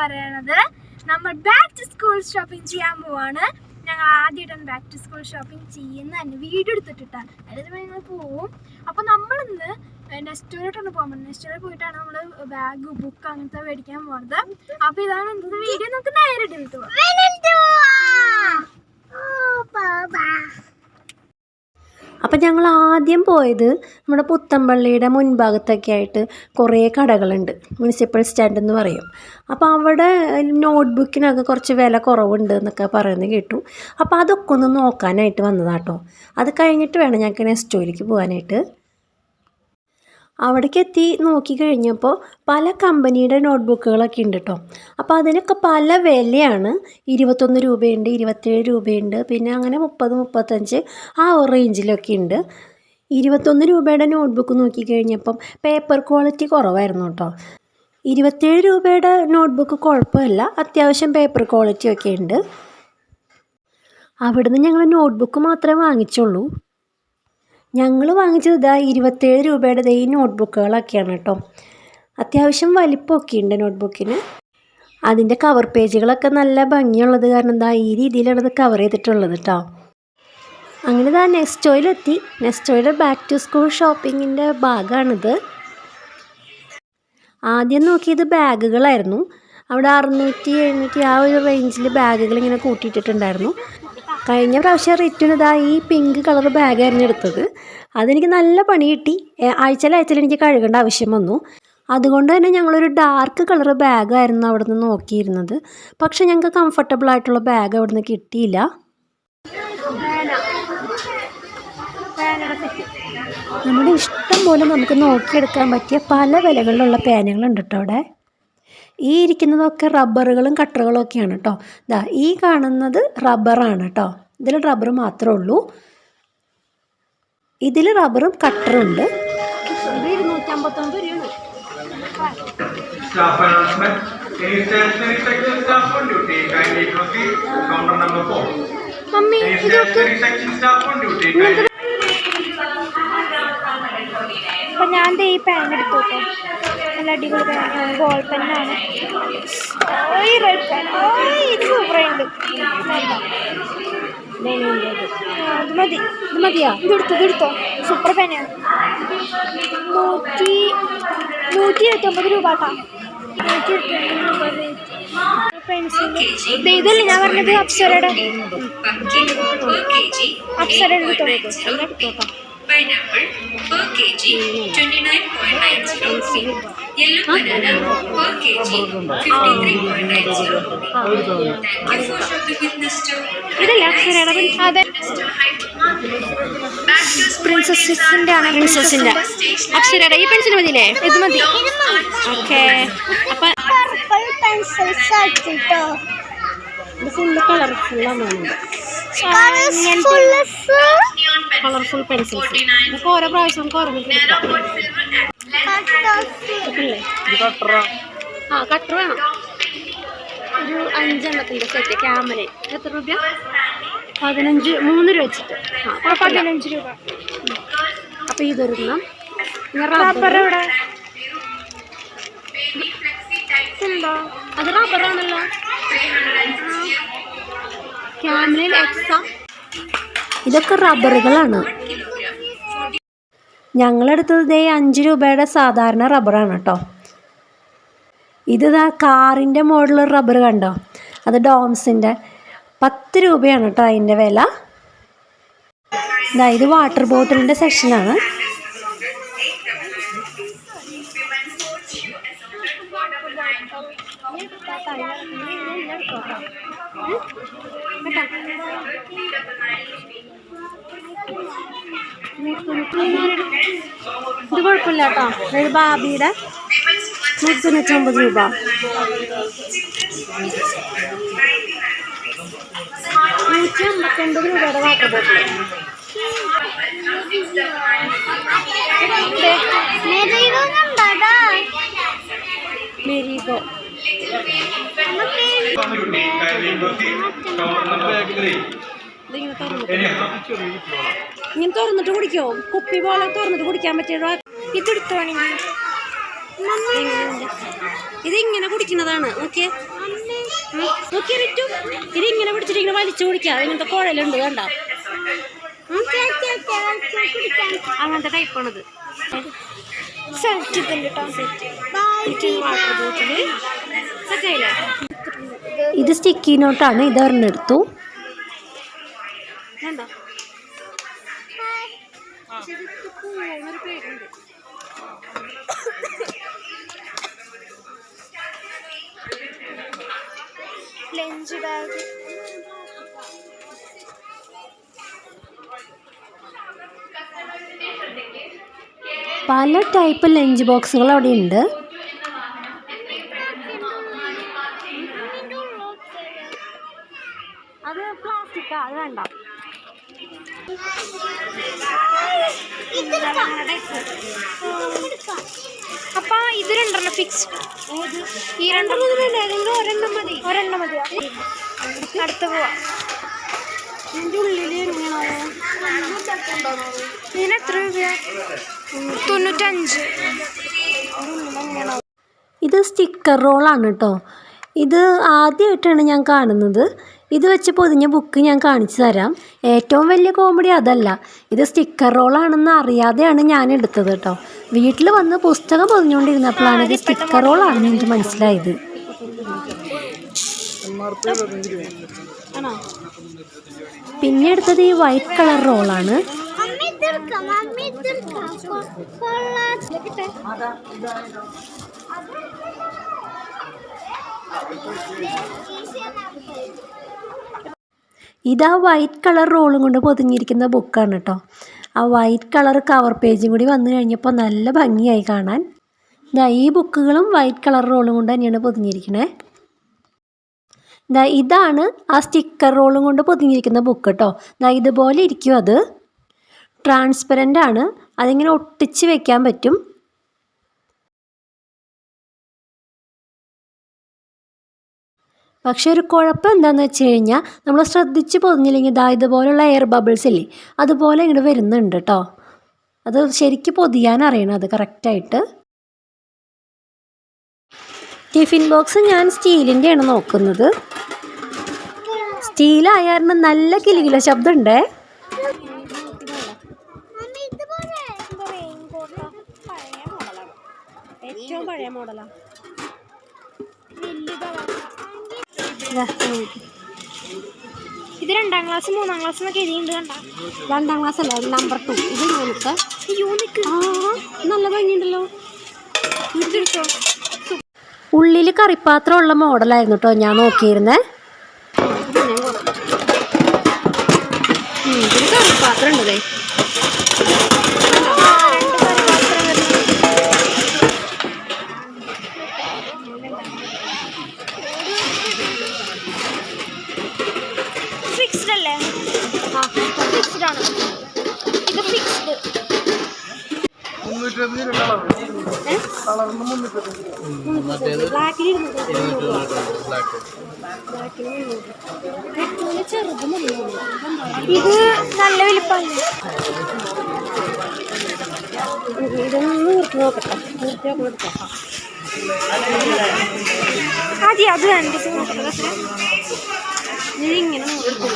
പറയണത് നമ്മൾ back to school shopping ചെയ്യാൻ പോവാണ്. ഞങ്ങൾ ആദ്യമായിട്ടാണ് ബാക്ക് ടു സ്കൂൾ ഷോപ്പിംഗ് ചെയ്യുന്ന തന്നെ വീഡിയോ എടുത്തിട്ടിട്ടാണ്. അതായത് ഞങ്ങൾ പോവും. അപ്പോൾ നമ്മളിന്ന് നെസ്റ്റോറിലോട്ടാണ് പോകാൻ പോകുന്നത്. നെസ്റ്റോറിൽ പോയിട്ടാണ് നമ്മൾ ബാഗ് ബുക്ക് അങ്ങനത്തെ മേടിക്കാൻ പോകുന്നത് അപ്പോൾ ഇതാണ് എന്ത് വീഡിയോ നമുക്ക് നേരെ എടുത്ത് അപ്പം ഞങ്ങൾ ആദ്യം പോയത് നമ്മുടെ പുത്തമ്പള്ളിയുടെ മുൻഭാഗത്തൊക്കെ ആയിട്ട് കുറേ കടകളുണ്ട്. മുനിസിപ്പൽ സ്റ്റാൻഡ് എന്ന് പറയും. അപ്പോൾ അവിടെ നോട്ട്ബുക്കിനൊക്കെ കുറച്ച് വില കുറവുണ്ട് എന്നൊക്കെ പറയുന്നത് കേട്ടു. അപ്പോൾ അതൊക്കെ ഒന്ന് നോക്കാനായിട്ട് വന്നതാട്ടോ അത് കഴിഞ്ഞിട്ട് വേണം ഞങ്ങൾക്ക് നെസ്റ്റോയിലേക്ക് പോകാനായിട്ട്. അവിടേക്ക് എത്തി നോക്കി കഴിഞ്ഞപ്പോൾ പല കമ്പനിയുടെ നോട്ട്ബുക്കുകളൊക്കെ ഉണ്ട് കേട്ടോ അപ്പോൾ അതിനൊക്കെ പല വിലയാണ്. ഇരുപത്തൊന്ന് രൂപയുണ്ട് ഇരുപത്തേഴ് രൂപയുണ്ട് പിന്നെ അങ്ങനെ മുപ്പത് മുപ്പത്തഞ്ച് ആ റേഞ്ചിലൊക്കെ ഉണ്ട്. ഇരുപത്തൊന്ന് രൂപയുടെ നോട്ട്ബുക്ക് നോക്കി കഴിഞ്ഞപ്പം പേപ്പർ ക്വാളിറ്റി കുറവായിരുന്നു കേട്ടോ ഇരുപത്തേഴ് രൂപയുടെ നോട്ട്ബുക്ക് കുഴപ്പമില്ല. അത്യാവശ്യം പേപ്പർ ക്വാളിറ്റി ഒക്കെ ഉണ്ട്. അവിടുന്ന് ഞങ്ങൾ നോട്ട്ബുക്ക് മാത്രമേ വാങ്ങിച്ചുള്ളൂ. ഞങ്ങൾ വാങ്ങിച്ചത് ഇതാ ഇരുപത്തേഴ് രൂപയുടെ ഈ നോട്ട്ബുക്കുകളൊക്കെയാണ് കേട്ടോ. അത്യാവശ്യം വലിപ്പമൊക്കെ ഉണ്ട് നോട്ട്ബുക്കിന്. അതിന്റെ കവർ പേജുകളൊക്കെ നല്ല ഭംഗിയുള്ളത് കാരണം എന്താ ഈ രീതിയിലാണ് കവർ ചെയ്തിട്ടുള്ളത് കേട്ടോ. അങ്ങനെ ഇതാ നെക്സ്റ്റോയിലെത്തി നെക്സ്റ്റോയുടെ ബാക്ക് ടു സ്കൂൾ ഷോപ്പിങ്ങിന്റെ ഭാഗമാണിത്. ആദ്യം നോക്കിയത് ബാഗുകളായിരുന്നു. അവിടെ അറുന്നൂറ്റി എഴുന്നൂറ്റി ആ ഒരു റേഞ്ചിൽ ബാഗുകൾ ഇങ്ങനെ കൂട്ടിയിട്ടിട്ടുണ്ടായിരുന്നു. കഴിഞ്ഞ പ്രാവശ്യം റിറ്റുന് ഇതാ ഈ പിങ്ക് കളർ ബാഗായിരുന്നു എടുത്തത്. അതെനിക്ക് നല്ല പണി കിട്ടി. ആഴ്ചയിൽ ആഴ്ചയിൽ എനിക്ക് കഴുകേണ്ട ആവശ്യം വന്നു. അതുകൊണ്ട് തന്നെ ഞങ്ങളൊരു ഡാർക്ക് കളർ ബാഗായിരുന്നു അവിടെ നിന്ന് നോക്കിയിരുന്നത്. പക്ഷെ ഞങ്ങൾക്ക് കംഫർട്ടബിൾ ആയിട്ടുള്ള ബാഗ് അവിടെ നിന്ന് കിട്ടിയില്ല നമ്മുടെ ഇഷ്ടം പോലെ നമുക്ക് നോക്കിയെടുക്കാൻ പറ്റിയ പല വിലകളിലുള്ള പേനകളുണ്ട് കേട്ടോ അവിടെ. ഈ ഇരിക്കുന്നതൊക്കെ റബ്ബറുകളും കട്ടറുകളും ഒക്കെയാണ് കേട്ടോ ഇതാ ഈ കാണുന്നത് റബ്ബറാണ് കേട്ടോ ഇതിൽ റബ്ബർ മാത്രമേ ഉള്ളൂ. ഇതിൽ റബ്ബറും കട്ടറും ഉണ്ട് ഇത് ഇരുന്നൂറ്റമ്പത്തൊമ്പത് രൂപയാണ് Staff announcement. അപ്പൊ ഞാൻ ഈ പാൻ എടുത്തു നല്ല അടിപൊളി ബോൾ പെന്നാണ് ഈ റെഡ് പാൻ ഇത് സൂപ്പറുണ്ട് ഇത് മതി. ഇത് മതിയോ? ഇതെടുത്തു എടുത്തു ഇത് എടുത്തോ. സൂപ്പർ പാനാണ് നൂറ്റി നൂറ്റി ഇരുപത്തൊമ്പത് രൂപ കേട്ടോ. ഇതല്ലേ ഞാൻ പറഞ്ഞത്? അപ്സരയുടെ. എടുത്തോ എടുത്തോട്ടോ pineapple per kg 29.90 yellow banana per kg 53.90 thank you for shopping with Nesto ഇതല്ലേ അപ്സരയുടെ പെൻ- അതെ. Back to പ്രിൻസസിന്റെ ആണ് പ്രിൻസസിന്റെ അപ്സരയുടെ ഈ പെൻസിൽ മതിയില്ലേ? ഇത് മതി. ഓക്കെ അപ്പൊ ഇത് ഫുള്ള് കളർഫുള്ളാണ് കളർഫുൾ പെൻസിൽസ്. ഇതൊക്കെ ഓരോ പ്രാവശ്യം നമുക്ക് ആ? കട്ടർ വേണം. ഒരു അഞ്ചെണ്ണത്തിന്റെ സെറ്റ് ക്യാമറ എത്ര രൂപ പതിനഞ്ച് മൂന്ന് രൂപ വെച്ചിട്ട്. ആ പതിനഞ്ച് രൂപ. അപ്പോൾ ഇതൊരെണ്ണം റബ്ബർ ഇവിടെ ഉണ്ടോ അത് റബ്ബറാണല്ലോ ക്യാമറയിൽ എക്സ ഇതൊക്കെ റബ്ബറുകളാണ്. ഞങ്ങളെടുത്തത് ദേ അഞ്ച് രൂപയുടെ സാധാരണ റബ്ബറാണ് കേട്ടോ. ഇത് കാറിന്റെ മോഡലുള്ള റബ്ബർ കണ്ടോ? അത് ഡോംസിന്റെ. പത്ത് രൂപയാണ് കേട്ടോ അതിന്റെ വില. ഇതാ ഇത് വാട്ടർ ബോട്ടിലിന്റെ സെക്ഷനാണ്. ഇത് കുഴപ്പമില്ല കേട്ടോ. ഇത് ബാബിയുടെ നൂറ്റി തൊണ്ണൂറ്റൊമ്പത് രൂപ. നൂറ്റി അമ്പത്തൊമ്പത് രൂപയുടെ വാട്ടർ ബോട്ടിൽ. മെരീഗോ. On ഇതിങ്ങനെ തുറന്നിട്ട് ഇങ്ങനെ തുറന്നിട്ട് കുടിക്കോ? കുപ്പി പോലെ തുറന്നിട്ട് കുടിക്കാൻ പറ്റിയ ഇതെടുത്തോണെങ്കിൽ എടുത്തോണെങ്കിൽ ഇതിങ്ങനെ ഇങ്ങനെ കുടിക്കുന്നതാണ് നോക്കിയേ. ഉം. നോക്കിയേ ഇതിങ്ങനെ ഇത് പിടിച്ചിട്ട് ഇങ്ങനെ വലിച്ചു കുടിക്കുക. ഇങ്ങനത്തെ കുഴലുണ്ട് വേണ്ട അങ്ങനത്തെ ടൈപ്പാണത് ഇത് സ്റ്റിക്കി നോട്ടാണ് ഇത് പേരുണ്ട് ലഞ്ച് ബാഗ്. പല ടൈപ്പ് ലഞ്ച് ബോക്സുകൾ അവിടെ ഉണ്ട് അത് പ്ലാസ്റ്റിക്കാ അത് വേണ്ട അപ്പൊ ഇത് രണ്ടെണ്ണം ഫിക്സ് ഈ രണ്ടെണ്ണം ഒരെണ്ണം മതി. ഒരെണ്ണം മതി. അടുത്ത് പോവാ. ഇതിന്റെ ഉള്ളിൽ ഇതിന് എത്ര രൂപയാ? തൊണ്ണൂറ്റഞ്ച്. ഇത് സ്റ്റിക്കർ റോളാണ് കേട്ടോ ഇത് ആദ്യമായിട്ടാണ് ഞാൻ കാണുന്നത്. ഇത് വെച്ച് പൊതിഞ്ഞ ബുക്ക് ഞാൻ കാണിച്ചു തരാം. ഏറ്റവും വലിയ കോമഡി അതല്ല. ഇത് സ്റ്റിക്കർ റോളാണെന്ന് അറിയാതെയാണ് ഞാൻ എടുത്തത് കേട്ടോ. വീട്ടിൽ വന്ന് പുസ്തകം പൊതിഞ്ഞുകൊണ്ടിരുന്നപ്പോഴാണ് ഇത് സ്റ്റിക്കർ റോളാണെന്ന് എനിക്ക് മനസ്സിലായത്. പിന്നെ എടുത്തത് ഈ വൈറ്റ് കളർ റോളാണ് തീർക്കാം ഇത് വൈറ്റ് കളർ റോളും കൊണ്ട് പൊതിഞ്ഞിരിക്കുന്ന ബുക്കാണ് കേട്ടോ ആ വൈറ്റ് കളർ കവർ പേജും കൂടി വന്നു കഴിഞ്ഞപ്പോൾ നല്ല ഭംഗിയായി കാണാൻ. ഇതാ ഈ ബുക്കുകളും വൈറ്റ് കളർ റോളും കൊണ്ട് തന്നെയാണ് പൊതിഞ്ഞിരിക്കണേ. ഇതാ ഇതാണ് ആ സ്റ്റിക്കർ റോളും കൊണ്ട് പൊതിഞ്ഞിരിക്കുന്ന ബുക്ക് കേട്ടോ ഇതാ ഇതുപോലെ ഇരിക്കും അത്. ട്രാൻസ്പെറന്റ് ആണ്. അതിങ്ങനെ ഒട്ടിച്ച് വെക്കാൻ പറ്റും. പക്ഷേ ഒരു കുഴപ്പം എന്താണെന്ന് വെച്ച് കഴിഞ്ഞാൽ നമ്മൾ ശ്രദ്ധിച്ച് പൊതിഞ്ഞില്ലെങ്കിൽ ദാ ഇതുപോലുള്ള എയർ ബബിൾസ് ഇല്ലേ അതുപോലെ ഇങ്ങോട്ട് വരുന്നുണ്ട് കേട്ടോ അത് ശരിക്ക് പൊതിയാൻ അറിയണം അത് കറക്റ്റായിട്ട് ടിഫിൻ ബോക്സ് ഞാൻ സ്റ്റീലിന്റെയാണ് നോക്കുന്നത്. സ്റ്റീലായാലും നല്ല കിലുകില ശബ്ദം ഉണ്ടേ മമ്മി ഇതുപോലെ എന്താ റെയിൻ കോട്ടാ പഴയ മോഡലാണ് ഏറ്റവും പഴയ മോഡലാണ് ഇത് രണ്ടാം ക്ലാസ് മൂന്നാം ക്ലാസ് എന്നൊക്കെ എഴുതിയിട്ടുണ്ട് കണ്ട? രണ്ടാം ക്ലാസ് അല്ല നമ്പർ ടു ഇത് യൂണിക്ക് യൂണിക്ക് ആ നല്ല ഭംഗിയുണ്ടല്ലോ. ഇതെടുത്തോ. ഉള്ളിൽ കറിപ്പാത്രമുള്ള മോഡലായിരുന്നു കേട്ടോ ഞാൻ നോക്കിയിരുന്നേ. കറിപ്പാത്രം ഉണ്ട് ഫിക്സ്ഡ്. ആണ് ഇത് ഫിക്സ്ഡ് ഇത് നല്ല വലിപ്പമാണ് ഇതൊന്ന് നിർത്തി നോക്കട്ടെ നിർത്തി നോക്കണം ആദ്യം അത് വേണ്ട ഇതിങ്ങനെ നോക്കണം. ഇത്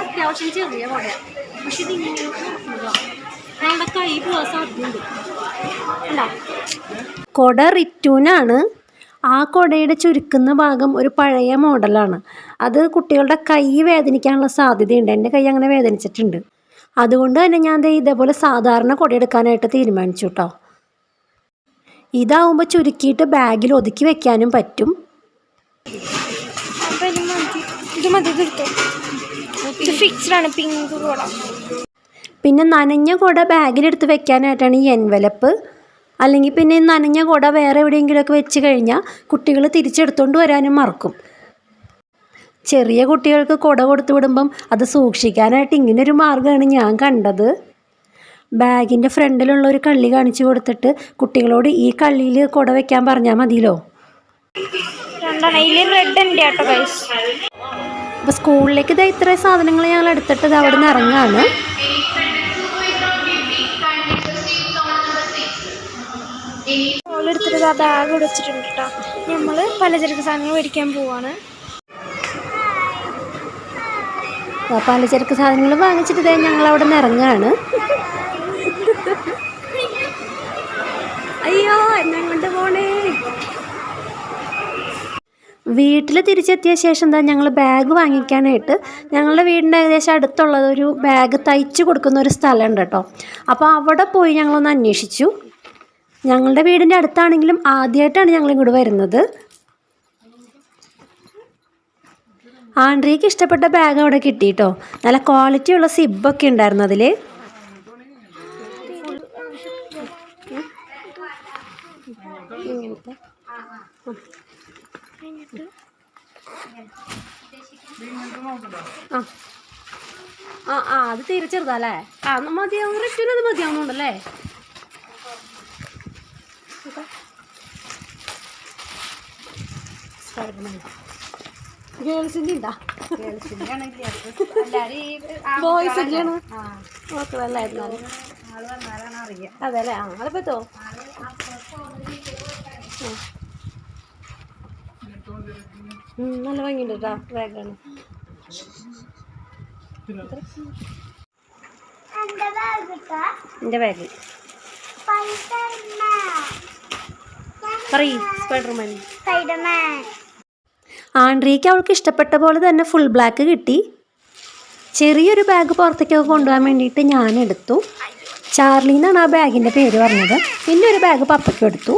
അത്യാവശ്യം? കൊട റിറ്റൂനാണ് ആ കൊടയുടെ ചുരുക്കുന്ന ഭാഗം ഒരു പഴയ മോഡലാണ്. അത് കുട്ടികളുടെ കൈ വേദനിക്കാനുള്ള സാധ്യതയുണ്ട്. എന്റെ കൈ അങ്ങനെ വേദനിച്ചിട്ടുണ്ട്. അതുകൊണ്ട് തന്നെ ഞാൻ ഇതേപോലെ സാധാരണ കൊട എടുക്കാനായിട്ട് തീരുമാനിച്ചു കേട്ടോ ഇതാവുമ്പോൾ ചുരുക്കിയിട്ട് ബാഗിൽ ഒതുക്കി വെക്കാനും പറ്റും. ഇത് മതി ഇത് എടുത്തോ. ഇത് ഫിക്സ്ഡ് ആണ് പിങ്ക് കൂടെ. പിന്നെ നനഞ്ഞ കുട ബാഗിലെടുത്ത് വെക്കാനായിട്ടാണ് ഈ എൻവലപ്പ് അല്ലെങ്കിൽ പിന്നെ ഈ നനഞ്ഞ കുട വേറെ എവിടെയെങ്കിലുമൊക്കെ വെച്ച് കഴിഞ്ഞാൽ കുട്ടികൾ തിരിച്ചെടുത്തുകൊണ്ട് വരാനും മറക്കും. ചെറിയ കുട്ടികൾക്ക് കുട കൊടുത്തു വിടുമ്പം അത് സൂക്ഷിക്കാനായിട്ട് ഇങ്ങനൊരു മാർഗമാണ് ഞാൻ കണ്ടത്. ബാഗിന്റെ ഫ്രണ്ടിലുള്ള ഒരു കള്ളി കാണിച്ചു കൊടുത്തിട്ട് കുട്ടികളോട് ഈ കള്ളിയിൽ കുട വെക്കാൻ പറഞ്ഞാൽ മതിയല്ലോ. രണ്ടെണ്ണം. ഇതിൽ റെഡ് ഉണ്ട് കേട്ടോ ഗൈസ് അപ്പോൾ സ്കൂളിലേക്ക് ഇതാ ഇത്രയും സാധനങ്ങൾ ഞങ്ങൾ എടുത്തിട്ട് ഇത് അവിടെ നിന്ന് ഇറങ്ങാണ് ഓളെടുത്തിട്ട് ആ ബാഗ് ഇവിടെ വെച്ചിട്ടുണ്ട് കേട്ടോ നമ്മൾ പലചരക്ക് സാധനങ്ങൾ മേടിക്കാൻ പോവാണ്. പലചരക്ക് സാധനങ്ങൾ വാങ്ങിച്ചിട്ട് ഇതേ ഞങ്ങൾ അവിടെ നിന്ന് ഇറങ്ങുകയാണ് അയ്യോ എന്നെ കൊണ്ട് പോണേ. വീട്ടിൽ തിരിച്ചെത്തിയ ശേഷം എന്താ ഞങ്ങൾ ബാഗ് വാങ്ങിക്കാനായിട്ട് ഞങ്ങളുടെ വീടിന്റെ ഏകദേശം അടുത്തുള്ളത് ഒരു ബാഗ് തയ്ച്ചു കൊടുക്കുന്ന ഒരു സ്ഥലമുണ്ട് കേട്ടോ. അപ്പോൾ അവിടെ പോയി ഞങ്ങളൊന്ന് അന്വേഷിച്ചു. ഞങ്ങളുടെ വീടിന്റെ അടുത്താണെങ്കിലും ആദ്യമായിട്ടാണ് ഞങ്ങൾ ഇങ്ങോട്ട് വരുന്നത്. ആൻഡ്രിക്ക് ഇഷ്ടപ്പെട്ട ബാഗ് അവിടെ കിട്ടി കേട്ടോ. നല്ല ക്വാളിറ്റി ഉള്ള സിബൊക്കെ ഉണ്ടായിരുന്നു അതിൽ ആ ആ ആ അത് തീരെ ചെറുതല്ലേ? ആ മതിയാവും റിറ്റുവിനത് മതിയാവുന്നുണ്ടല്ലേ? ഗേൾസിന്റെ ഉണ്ടാ? അതെ അല്ലേ ആ അതിപ്പോ നല്ല ഭംഗിയുണ്ട് കേട്ടോ ബാഗാണ് എന്റെ ബാഗ് പറയ് സ്പൈഡർമാൻ അവൾക്ക് ഇഷ്ടപ്പെട്ട പോലെ തന്നെ ഫുൾ ബ്ലാക്ക് കിട്ടി. ചെറിയൊരു ബാഗ് പുറത്തേക്കൊക്കെ കൊണ്ടുപോകാൻ വേണ്ടിയിട്ട് ഞാൻ എടുത്തു. ചാർലി എന്നാണ് ആ ബാഗിന്റെ പേര് പറഞ്ഞത്. പിന്നെ ഒരു ബാഗ് പപ്പയ്ക്ക് എടുത്തു.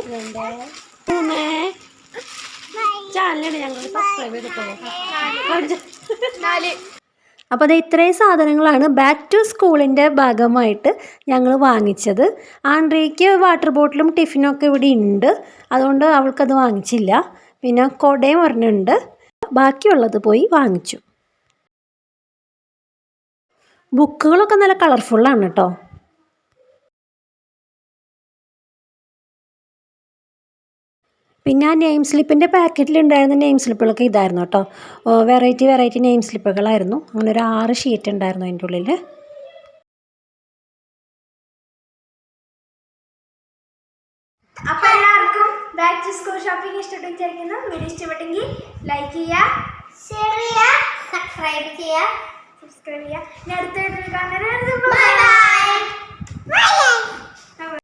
അപ്പോൾ അത് ഇത്രയും സാധനങ്ങളാണ് ബാക്ക് ടു സ്കൂളിന്റെ ഭാഗമായിട്ട് ഞങ്ങൾ വാങ്ങിച്ചത്. ആൻഡ്രിക്ക് വാട്ടർ ബോട്ടിലും ടിഫിനും ഒക്കെ ഇവിടെ ഉണ്ട്. അതുകൊണ്ട് അവൾക്കത് വാങ്ങിച്ചില്ല. പിന്നെ കൊടയും ഒരെണ്ണമുണ്ട്. ബാക്കിയുള്ളത് പോയി വാങ്ങിച്ചു. ബുക്കുകളൊക്കെ നല്ല കളർഫുള്ളാണ് കേട്ടോ. പിന്നെ ആ നെയിം സ്ലിപ്പിന്റെ പാക്കറ്റിലുണ്ടായിരുന്ന നെയിം സ്ലിപ്പുകളൊക്കെ ഇതായിരുന്നു കേട്ടോ. വെറൈറ്റി വെറൈറ്റി നെയിം സ്ലിപ്പുകളായിരുന്നു അങ്ങനെ ഒരു ആറ് ഷീറ്റ് ഉണ്ടായിരുന്നു അതിന്റെ ഉള്ളിൽ അപ്പോൾ എല്ലാവർക്കും ബാക്ക് ടു സ്കൂൾ ഷോപ്പിംഗ് ഇഷ്ടപ്പെട്ടു വിചാരിക്കുന്നു. വീഡിയോ ഇഷ്ടപ്പെട്ടെങ്കിൽ ലൈക്ക് ചെയ്യുക ഷെയർ ചെയ്യുക സബ്സ്ക്രൈബ് ചെയ്യുക സബ്സ്ക്രൈബ് ചെയ്യുക. ഇനി അടുത്ത വീഡിയോയിൽ കാണുന്നത് ബൈ ബൈ